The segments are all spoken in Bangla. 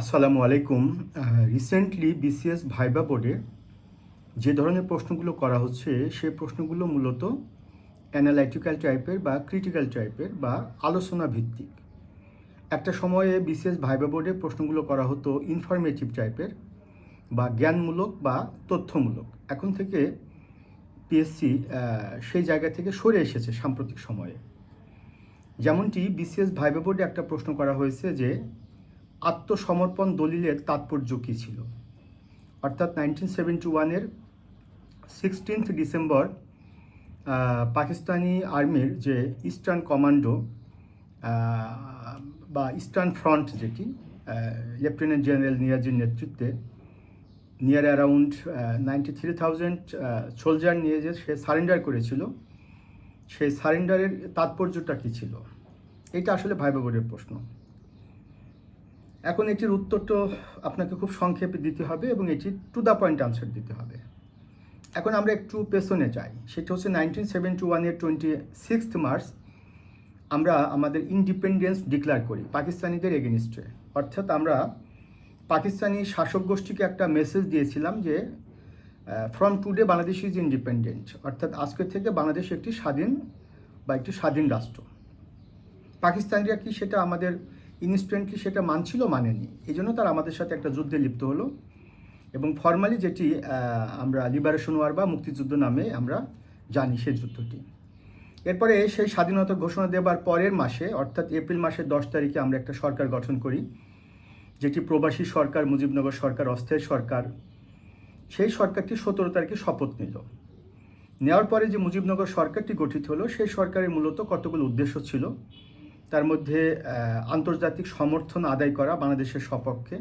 আসসালামু আলাইকুম। রিসেন্টলি বিসিএস ভাইবা বোর্ডে যে ধরনের প্রশ্নগুলো করা হচ্ছে, সে প্রশ্নগুলো মূলত অ্যানালাইটিক্যাল টাইপের বা ক্রিটিক্যাল টাইপের বা আলোচনা ভিত্তিক। একটা সময়ে বিসিএস ভাইবা বোর্ডে প্রশ্নগুলো করা হতো ইনফরমেটিভ টাইপের বা জ্ঞানমূলক বা তথ্যমূলক। এখন থেকে পিএসসি সেই জায়গা থেকে সরে এসেছে সাম্প্রতিক সময়ে। যেমনটি বিসিএস ভাইবা বোর্ডে একটা প্রশ্ন করা হয়েছে যে আত্মসমর্পণ দলিলের তাৎপর্য কী ছিল? অর্থাৎ নাইনটিন সেভেন্টি ওয়ানের সিক্সটিন্থ ডিসেম্বর পাকিস্তানি আর্মির যে ইস্টার্ন কমান্ডো বা ইস্টার্ন ফ্রন্ট যেটি লেফটেন্যান্ট জেনারেল নিয়াজির নেতৃত্বে near around ninety three thousand soldier নিয়ে যে সে সারেন্ডার করেছিল, সেই সারেন্ডারের তাৎপর্যটা কী ছিল? এটা আসলে ভাইবা বোর্ডের প্রশ্ন। এখন এটির উত্তর তো আপনাকে খুব সংক্ষেপে দিতে হবে এবং এটি টু দ্য পয়েন্ট আনসার দিতে হবে। এখন আমরা একটু পেছনে যাই। সেটা হচ্ছে নাইনটিন সেভেন্টি ওয়ানের টোয়েন্টি সিক্সথ মার্চ আমরা আমাদের ইন্ডিপেন্ডেন্স ডিক্লেয়ার করি পাকিস্তানিদের এগেনিস্টে অর্থাৎ আমরা পাকিস্তানি শাসক গোষ্ঠীকে একটা মেসেজ দিয়েছিলাম যে from today Bangladesh is independent অর্থাৎ আজকে থেকে বাংলাদেশ একটি স্বাধীন বা একটি স্বাধীন রাষ্ট্র। পাকিস্তানিরা কি সেটা আমাদের ইনস্ট্যান্টলি সেটা মানছিল, মানেনি। এই জন্য তারা আমাদের সাথে একটা যুদ্ধে লিপ্ত হলো। এবং ফর্মালি যেটি আমরা লিবারেশন ওয়ার বা মুক্তিযুদ্ধ নামে আমরা জানি সেই যুদ্ধটি। এরপরে সেই স্বাধীনতা ঘোষণা দেবার পরের মাসে, অর্থাৎ এপ্রিল মাসের দশ তারিখে আমরা একটা সরকার গঠন করি, যেটি প্রবাসী সরকার, মুজিবনগর সরকার, অস্থায়ী সরকার, সেই সরকারটি সতেরো তারিখে শপথ নিল। নেওয়ার পরে যে মুজিবনগর সরকারটি গঠিত হলো, সেই সরকারের মূলত কতগুলো উদ্দেশ্য ছিল তার মধ্যে আন্তর্জাতিক সমর্থন আদায় করা বাংলাদেশের সপক্ষে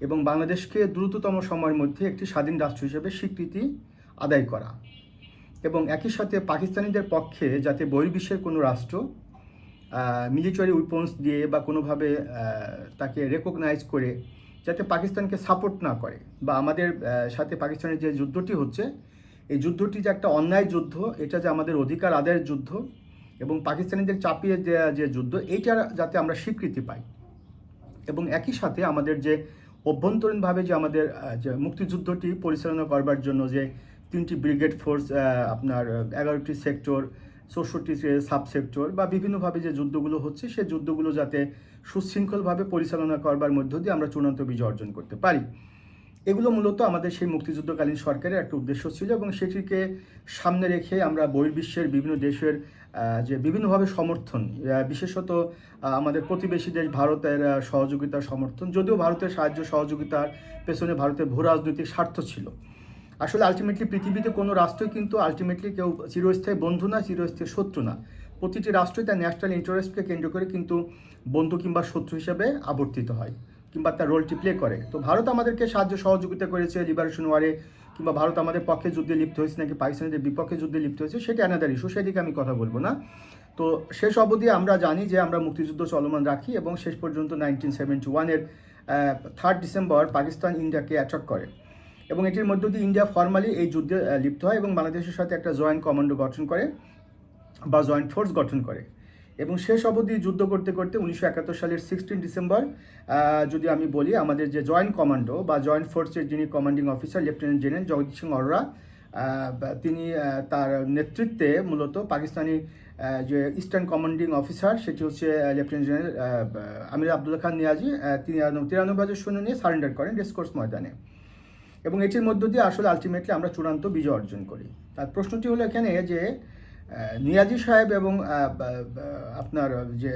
এবং বাংলাদেশকে দ্রুততম সময়ের মধ্যে একটি স্বাধীন রাষ্ট্র হিসেবে স্বীকৃতি আদায় করা এবং একই সাথে পাকিস্তানিদের পক্ষে যাতে বহির্বিশ্বের কোনো রাষ্ট্র মিলিটারি উইপন্স দিয়ে বা কোনোভাবে তাকে রেকগনাইজ করে যাতে পাকিস্তানকে সাপোর্ট না করে বা আমাদের সাথে পাকিস্তানের যে যুদ্ধটি হচ্ছে, এই যুদ্ধটি যে একটা অন্যায় যুদ্ধ, এটা যে আমাদের অধিকার আদায়ের যুদ্ধ এবং পাকিস্তানিদের চাপিয়ে দেওয়া যে যুদ্ধ এইটার যাতে আমরা স্বীকৃতি পাই। এবং একই সাথে আমাদের যে অভ্যন্তরীণভাবে যে আমাদের যে মুক্তিযুদ্ধটি পরিচালনা করবার জন্য যে তিনটি ব্রিগেড ফোর্স আপনার এগারোটি সেক্টর, চৌষট্টি সাব সেক্টর বা বিভিন্নভাবে যে যুদ্ধগুলো হচ্ছে সেই যুদ্ধগুলো যাতে সুশৃঙ্খলভাবে পরিচালনা করবার মধ্য দিয়ে আমরা চূড়ান্ত বিজয় অর্জন করতে পারি। এগুলো মূলত আমাদের সেই মুক্তিযুদ্ধকালীন সরকারের একটা উদ্দেশ্য ছিল এবং সেটিকে সামনে রেখে আমরা বহির্বিশ্বের বিভিন্ন দেশের যে বিভিন্নভাবে সমর্থন বিশেষত আমাদের প্রতিবেশী দেশ ভারতের আহ, সহযোগিতার সমর্থন যদিও ভারতের সাহায্য সহযোগিতার পেছনে ভারতের ভূ রাজনৈতিক স্বার্থ ছিল। আসলে আলটিমেটলি পৃথিবীতে কোনো রাষ্ট্রই কিন্তু আলটিমেটলি কেউ চিরস্থায়ী বন্ধু না চিরস্থায়ী শত্রু না। প্রতিটি রাষ্ট্রই তার ন্যাশনাল ইন্টারেস্টকে কেন্দ্র করে কিন্তু বন্ধু কিংবা শত্রু হিসেবে আবর্তিত হয় কিংবা তার রোলটি প্লে করে। তো ভারত আমাদেরকে সাহায্য সহযোগিতা করেছে লিবারেশন ওয়ারে কিংবা ভারত আমাদের পক্ষে যুদ্ধে লিপ্ত হয়েছে নাকি পাকিস্তানিদের বিপক্ষে যুদ্ধে লিপ্ত হয়েছে, সেটা অ্যানাদার ইস্যু সেদিকে আমি কথা বলব না। তো শেষ অবধি আমরা জানি যে আমরা মুক্তিযুদ্ধ চলমান রাখি এবং শেষ পর্যন্ত নাইনটিন সেভেন্টি ওয়ানের থার্ড ডিসেম্বর পাকিস্তান ইন্ডিয়াকে অ্যাটাক করে। এবং এটির মধ্য দিয়ে ইন্ডিয়া ফর্মালি এই যুদ্ধে লিপ্ত হয় এবং বাংলাদেশের সাথে একটা জয়েন্ট কমান্ডো গঠন করে বা জয়েন্ট ফোর্স গঠন করে। এবং শেষ অবধি যুদ্ধ করতে করতে উনিশশো একাত্তর সালের সিক্সটিন ডিসেম্বর যদি আমি বলি আমাদের যে জয়েন্ট কমান্ডো বা জয়েন্ট ফোর্সের যিনি commanding officer lieutenant general Jagdish Singh Aurora তিনি তার নেতৃত্বে মূলত পাকিস্তানি যে ইস্টার্ন কমান্ডিং অফিসার সেটি হচ্ছে লেফটেন্যান্ট জেনারেল আমির আবদুল্লাহ খান নিয়াজি তিনি তিরানব্বই হাজার সৈন্য নিয়ে সারেন্ডার করেন রেসকোর্স ময়দানে। এবং এটির মধ্য দিয়ে আসলে আলটিমেটলি আমরা চূড়ান্ত বিজয় অর্জন করি। তার প্রশ্নটি হলো এখানে যে নিয়াজি সাহেব এবং আপনার যে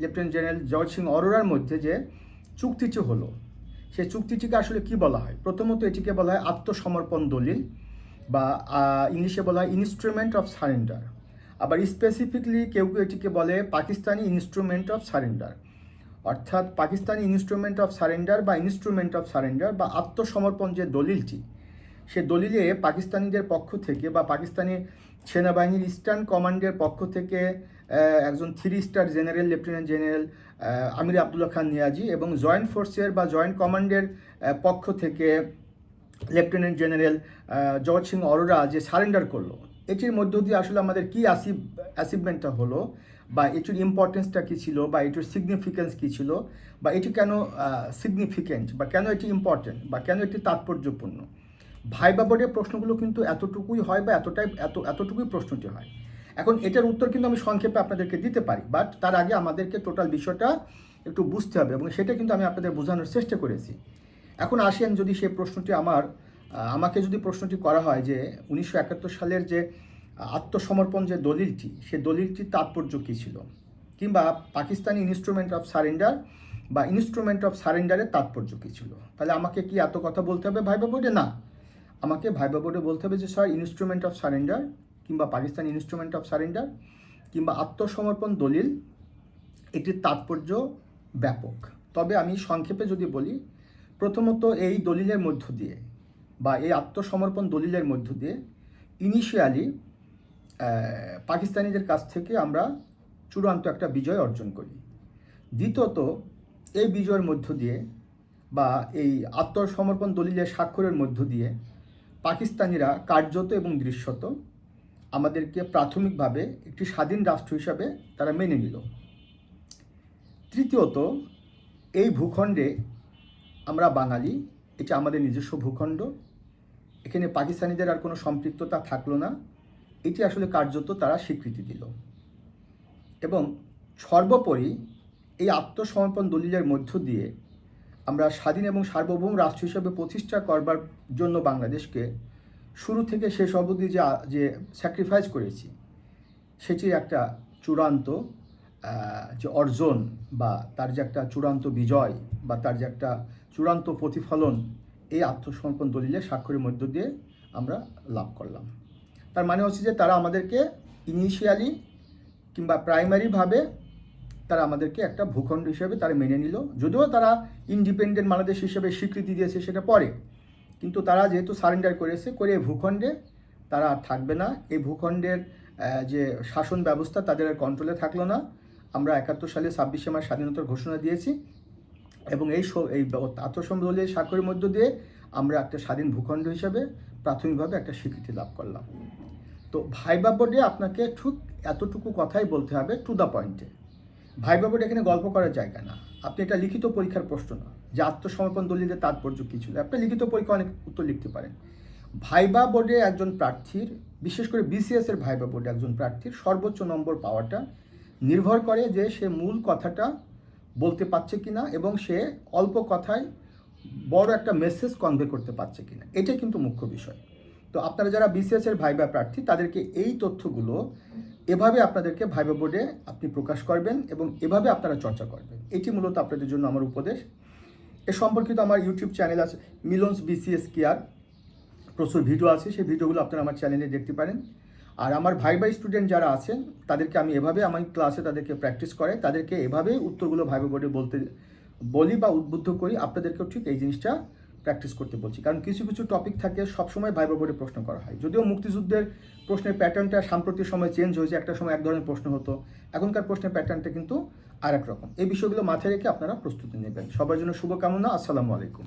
লেফটেন্যান্ট জেনারেল জয় সিং অরোরার মধ্যে যে চুক্তিটি হলো, সেই চুক্তিটিকে আসলে কি বলা হয়? প্রথমত এটিকে বলা হয় আত্মসমর্পণ দলিল বা ইংলিশে বলা হয় ইনস্ট্রুমেন্ট অফ সারেন্ডার আবার স্পেসিফিকলি কেউ কেউ এটিকে বলে পাকিস্তানি ইনস্ট্রুমেন্ট অফ সারেন্ডার অর্থাৎ পাকিস্তানি ইনস্ট্রুমেন্ট অফ সারেন্ডার বা ইনস্ট্রুমেন্ট অফ সারেন্ডার বা আত্মসমর্পণ যে দলিলটি সে দলিলে পাকিস্তানিদের পক্ষ থেকে বা পাকিস্তানি সেনাবাহিনীর ইস্টার্ন কমান্ডের পক্ষ থেকে একজন three star general, lieutenant general Amir Abdullah Khan Niazi এবং জয়েন্ট ফোর্সের বা জয়েন্ট কমান্ডের পক্ষ থেকে lieutenant general George Singh Aurora যে সারেন্ডার করল। এটির মধ্য দিয়ে আসলে আমাদের কী অ্যাচিভ অ্যাচিভমেন্টটা হলো বা এটির ইম্পর্টেন্সটা কী ছিল বা এটির সিগনিফিকেন্স কী ছিল বা এটি কেন সিগনিফিকেন্ট বা কেন এটি ইম্পর্টেন্ট বা কেন এটি তাৎপর্যপূর্ণ? ভাইবা বোর্ডের প্রশ্নগুলো কিন্তু এতটুকুই হয় বা এতটাই, এত, এতটুকুই প্রশ্নটি হয়। এখন এটার উত্তর কিন্তু আমি সংক্ষেপে আপনাদেরকে দিতে পারি বাট তার আগে আমাদেরকে টোটাল বিষয়টা একটু বুঝতে হবে এবং সেটা কিন্তু আমি আপনাদের বোঝানোর চেষ্টা করেছি। এখন আসেন যদি সেই প্রশ্নটি আমার আমাকে যদি প্রশ্নটি করা হয় যে উনিশশো একাত্তর সালের যে আত্মসমর্পণ যে দলিলটি, সে দলিলটির তাৎপর্য কী ছিল? কিংবা পাকিস্তানি ইনস্ট্রুমেন্ট অফ সারেন্ডার বা ইনস্ট্রুমেন্ট অফ সারেন্ডারের তাৎপর্য কী ছিল? তাহলে আমাকে কি এত কথা বলতে হবে ভাইবা বোর্ডে না। আমাকে ভাইবা বোর্ডে বলতে হবে যে, স্যার ইনস্ট্রুমেন্ট অফ সারেন্ডার কিংবা পাকিস্তান ইনস্ট্রুমেন্ট অফ সারেন্ডার কিংবা আত্মসমর্পণ দলিল, এটির তাৎপর্য ব্যাপক। তবে আমি সংক্ষেপে যদি বলি, প্রথমত এই দলিলের মধ্য দিয়ে বা এই আত্মসমর্পণ দলিলের মধ্য দিয়ে ইনিশিয়ালি পাকিস্তানিদের কাছ থেকে আমরা চূড়ান্ত একটা বিজয় অর্জন করি। দ্বিতীয়ত, এই বিজয়ের মধ্য দিয়ে বা এই আত্মসমর্পণ দলিলের স্বাক্ষরের মধ্য দিয়ে পাকিস্তানিরা কার্যত এবং দৃশ্যত আমাদেরকে প্রাথমিকভাবে একটি স্বাধীন রাষ্ট্র হিসাবে তারা মেনে নিল। তৃতীয়ত, এই ভূখণ্ডে আমরা বাঙালি, এটা আমাদের নিজস্ব ভূখণ্ড। এখানে পাকিস্তানিদের আর কোনো সম্পৃক্ততা থাকল না। এটি আসলে কার্যত তারা স্বীকৃতি দিল। এবং সর্বোপরি এই আত্মসমর্পণ দলিলের মধ্য দিয়ে আমরা স্বাধীন এবং সার্বভৌম রাষ্ট্র হিসেবে প্রতিষ্ঠা করবার জন্য বাংলাদেশকে শুরু থেকে শেষ অবধি যে যে স্যাক্রিফাইস করেছি, সেটি একটা চূড়ান্ত যে অর্জন বা তার যে একটা চূড়ান্ত বিজয় বা তার যে একটা চূড়ান্ত প্রতিফলন, এই আত্মসমর্পণ দলিলে স্বাক্ষরের মধ্য দিয়ে আমরা লাভ করলাম। তার মানে হচ্ছে যে তারা আমাদেরকে ইনিশিয়ালি কিংবা প্রাইমারিভাবে তারা আমাদেরকে একটা ভূখণ্ড হিসেবে তারা মেনে নিল। যদিও তারা ইন্ডিপেন্ডেন্ট বাংলাদেশ হিসেবে স্বীকৃতি দিয়েছে সেটা পরে। কিন্তু তারা যেহেতু সারেন্ডার করেছে, করে এই ভূখণ্ডে তারা আর থাকবে না। এই ভূখণ্ডের যে শাসন ব্যবস্থা তাদের আর কন্ট্রোলে থাকল না। আমরা একাত্তর সালে ছাব্বিশে মার্চ স্বাধীনতার ঘোষণা দিয়েছি। এবং এই এই আত্মসম্বলীয় স্বাক্ষরের মধ্য দিয়ে আমরা একটা স্বাধীন ভূখণ্ড হিসাবে প্রাথমিকভাবে একটা স্বীকৃতি লাভ করলাম। তো ভাইবা বোর্ডে আপনাকে ঠিক এতটুকু কথাই বলতে হবে টু দ্য পয়েন্টে ভাইবা বোর্ড এখানে গল্প করার জায়গা না। আপনি এটা লিখিত পরীক্ষার প্রশ্ন না। যে আত্মসমর্পণ দলিলের তাৎপর্য কী ছিল আপনি লিখিত পরীক্ষা অনেক উত্তর লিখতে পারেন। ভাইবা বোর্ডে একজন প্রার্থীর, বিশেষ করে বিসিএস এর ভাইবা বোর্ডে একজন প্রার্থীর সর্বোচ্চ নম্বর পাওয়াটা নির্ভর করে যে সে মূল কথাটা বলতে পারছে কিনা এবং সে অল্প কথায় বড় একটা মেসেজ কনভে করতে পারছে কিনা। এটাই কিন্তু মুখ্য বিষয়। তো আপনারা যারা বিসিএস এর ভাইবা প্রার্থী, তাদেরকে এই তথ্যগুলো এভাবে আপনাদেরকে ভাইবা বোর্ডে আপনি প্রকাশ করবেন এবং এভাবে আপনারা চর্চা করবেন। এটি মূলত আপনাদের জন্য আমার উপদেশ। এ সম্পর্কিত আমার ইউটিউব চ্যানেল আছে মিলনস বিসিএস কেয়ার প্রচুর ভিডিও আছে, সেই ভিডিওগুলো আপনারা আমার চ্যানেলে দেখতে পারেন। আর আমার ভাই ভাই স্টুডেন্ট যারা আছেন, তাদেরকে আমি এভাবে আমার ক্লাসে তাদেরকে প্র্যাকটিস করে তাদেরকে এভাবেই উত্তরগুলো ভাইবা বোর্ডে বলতে বলি বা উদ্বুদ্ধ করি। আপনাদেরকেও ঠিক এই জিনিসটা প্র্যাকটিস করতে বলছি। কারণ কিছু কিছু টপিক থাকে, সবসময় ভাইবা বোর্ডে প্রশ্ন করা হয়। যদিও মুক্তিযুদ্ধের প্রশ্নের প্যাটার্নটা সাম্প্রতিক সময় চেঞ্জ হয়েছে, একটা সময় এক ধরনের প্রশ্ন হতো। এখনকার প্রশ্নের প্যাটার্নটা কিন্তু আর রকম। এই বিষয়গুলো মাথায় রেখে আপনারা প্রস্তুতি নেবেন। সবার জন্য শুভকামনা, আসসালামু আলাইকুম।